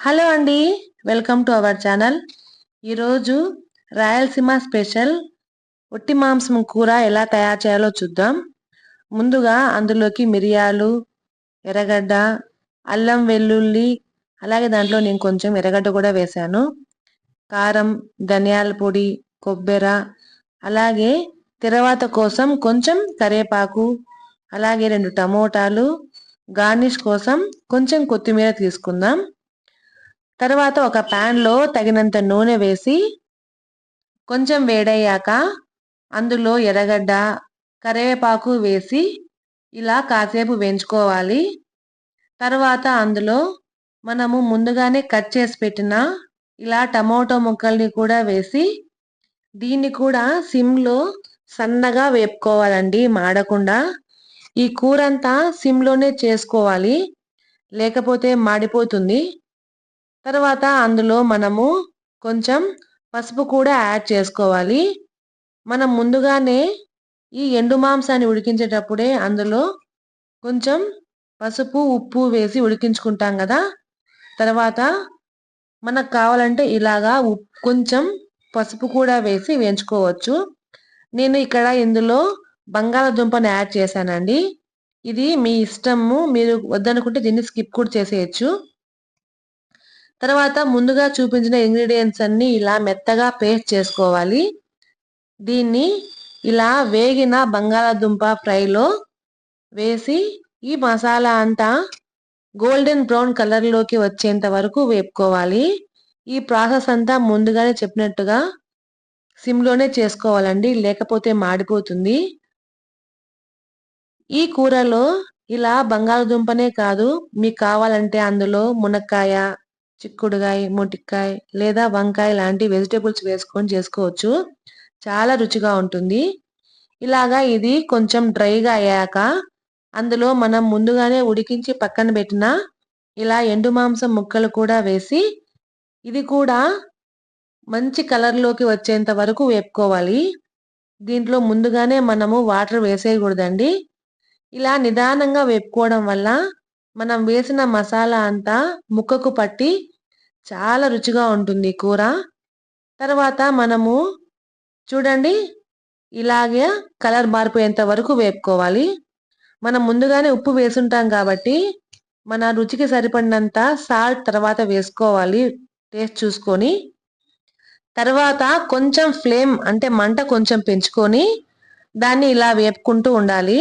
Hello అండి welcome to our channel ఈరోజు Rayalaseema special ఒట్టి మాంసం కూర ఎలా తయారు చేయాలో చూద్దాం. ముందుగా అందులోకి మిరియాలు ఎర్రగడ్డ అల్లం వెల్లుల్లి అలాగే దాంట్లో నేను కొంచెం ఎర్రగడ్డ కూడా వేశాను. కారం ధనియాల పొడి కొబ్బెర అలాగే తర్వాత కోసం కొంచెం కరివేపాకు అలాగే రెండు టమోటాలు గార్నిష్ కోసం కొంచెం కొత్తిమీర తీసుకుందాం. తర్వాత ఒక ప్యాన్లో తగినంత నూనె వేసి కొంచెం వేడయ్యాక అందులో ఎర్రగడ్డ కరివేపాకు వేసి ఇలా కాసేపు వేయించుకోవాలి. తర్వాత అందులో మనము ముందుగానే కట్ చేసి పెట్టిన ఇలా టమోటో ముక్కల్ని కూడా వేసి దీన్ని కూడా సిమ్లో సన్నగా వేపుకోవాలండి మాడకుండా. ఈ కూర అంతా సిమ్లోనే చేసుకోవాలి లేకపోతే మాడిపోతుంది. తర్వాత అందులో మనము కొంచెం పసుపు కూడా యాడ్ చేసుకోవాలి. మనం ముందుగానే ఈ ఎండు మాంసాన్ని ఉడికించేటప్పుడే అందులో కొంచెం పసుపు ఉప్పు వేసి ఉడికించుకుంటాం కదా. తర్వాత మనకు కావాలంటే ఇలాగా కొంచెం పసుపు కూడా వేసి వేయించుకోవచ్చు. నేను ఇక్కడ ఇందులో బంగాళదుంపను యాడ్ చేశానండి. ఇది మీ ఇష్టము. మీరు వద్దనుకుంటే దీన్ని స్కిప్ కూడా చేసేయచ్చు. తర్వాత ముందుగా చూపించిన ఇంగ్రీడియంట్స్ అన్ని ఇలా మెత్తగా పేస్ట్ చేసుకోవాలి. దీన్ని ఇలా వేగిన బంగాళాదుంప ఫ్రైలో వేసి ఈ మసాలా అంతా గోల్డెన్ బ్రౌన్ కలర్లోకి వచ్చేంత వరకు వేపుకోవాలి. ఈ ప్రాసెస్ అంతా ముందుగానే చెప్పినట్టుగా సిమ్లోనే చేసుకోవాలండి లేకపోతే మాడిపోతుంది. ఈ కూరలో ఇలా బంగాళదుంపనే కాదు మీకు కావాలంటే అందులో మునక్కాయ చిక్కుడుగాయ మొటికాయ లేదా వంకాయ లాంటి వెజిటేబుల్స్ వేసుకొని చేసుకోవచ్చు. చాలా రుచిగా ఉంటుంది. ఇలాగా ఇది కొంచెం డ్రైగా అయ్యాక అందులో మనం ముందుగానే ఉడికించి పక్కన పెట్టిన ఇలా ఎండు మాంసం ముక్కలు కూడా వేసి ఇది కూడా మంచి కలర్లోకి వచ్చేంత వరకు వేపుకోవాలి. దీంట్లో ముందుగానే మనము వాటర్ వేసేయకూడదండి. ఇలా నిదానంగా వేపుకోవడం వల్ల మనం వేసిన మసాలా అంతా ముక్కకు పట్టి చాలా రుచిగా ఉంటుంది కూర. తర్వాత మనము చూడండి ఇలాగే కలర్ మారిపోయేంత వరకు వేపుకోవాలి. మనం ముందుగానే ఉప్పు వేసుంటాం కాబట్టి మన రుచికి సరిపడినంత సాల్ట్ తర్వాత వేసుకోవాలి టేస్ట్ చూసుకొని. తర్వాత కొంచెం ఫ్లేమ్ అంటే మంట కొంచెం పెంచుకొని దాన్ని ఇలా వేపుకుంటూ ఉండాలి.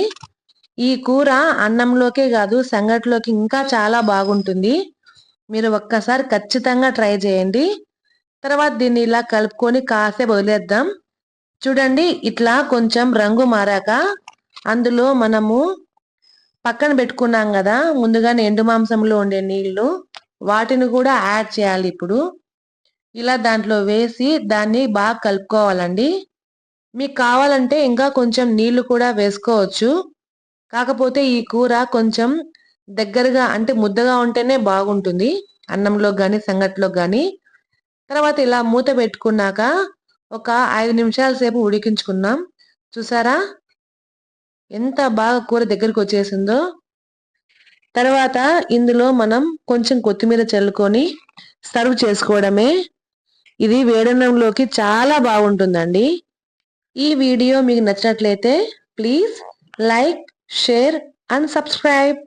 ఈ కూర అన్నంలోకే కాదు సంగటిలోకి ఇంకా చాలా బాగుంటుంది. మీరు ఒక్కసారి ఖచ్చితంగా ట్రై చేయండి. తర్వాత దీన్ని ఇలా కలుపుకొని కాసేపు వదిలేద్దాం. చూడండి ఇట్లా కొంచెం రంగు మారాక అందులో మనము పక్కన పెట్టుకున్నాం కదా ముందుగానే ఎండు మాంసంలో ఉండే నీళ్ళు వాటిని కూడా యాడ్ చేయాలి ఇప్పుడు. ఇలా దాంట్లో వేసి దాన్ని బాగా కలుపుకోవాలండి. మీకు కావాలంటే ఇంకా కొంచెం నీళ్ళు కూడా వేసుకోవచ్చు. కాకపోతే ఈ కూర కొంచెం దగ్గరగా అంటే ముద్దగా ఉంటేనే బాగుంటుంది. అన్నంలో కానీ సంగట్లో కానీ తర్వాత ఇలా మూత పెట్టుకున్నాక ఒక ఐదు నిమిషాల సేపు ఉడికించుకున్నాం చూసారా? ఎంత బాగా కూర దగ్గరికి వచ్చేసిందో. తర్వాత ఇందులో మనం కొంచెం కొత్తిమీర చల్లుకొని సర్వ్ చేసుకోవడమే. ఇది వేడన్నంలోకి చాలా బాగుంటుందండి. ఈ వీడియో మీకు నచ్చినట్లయితే please like share and subscribe.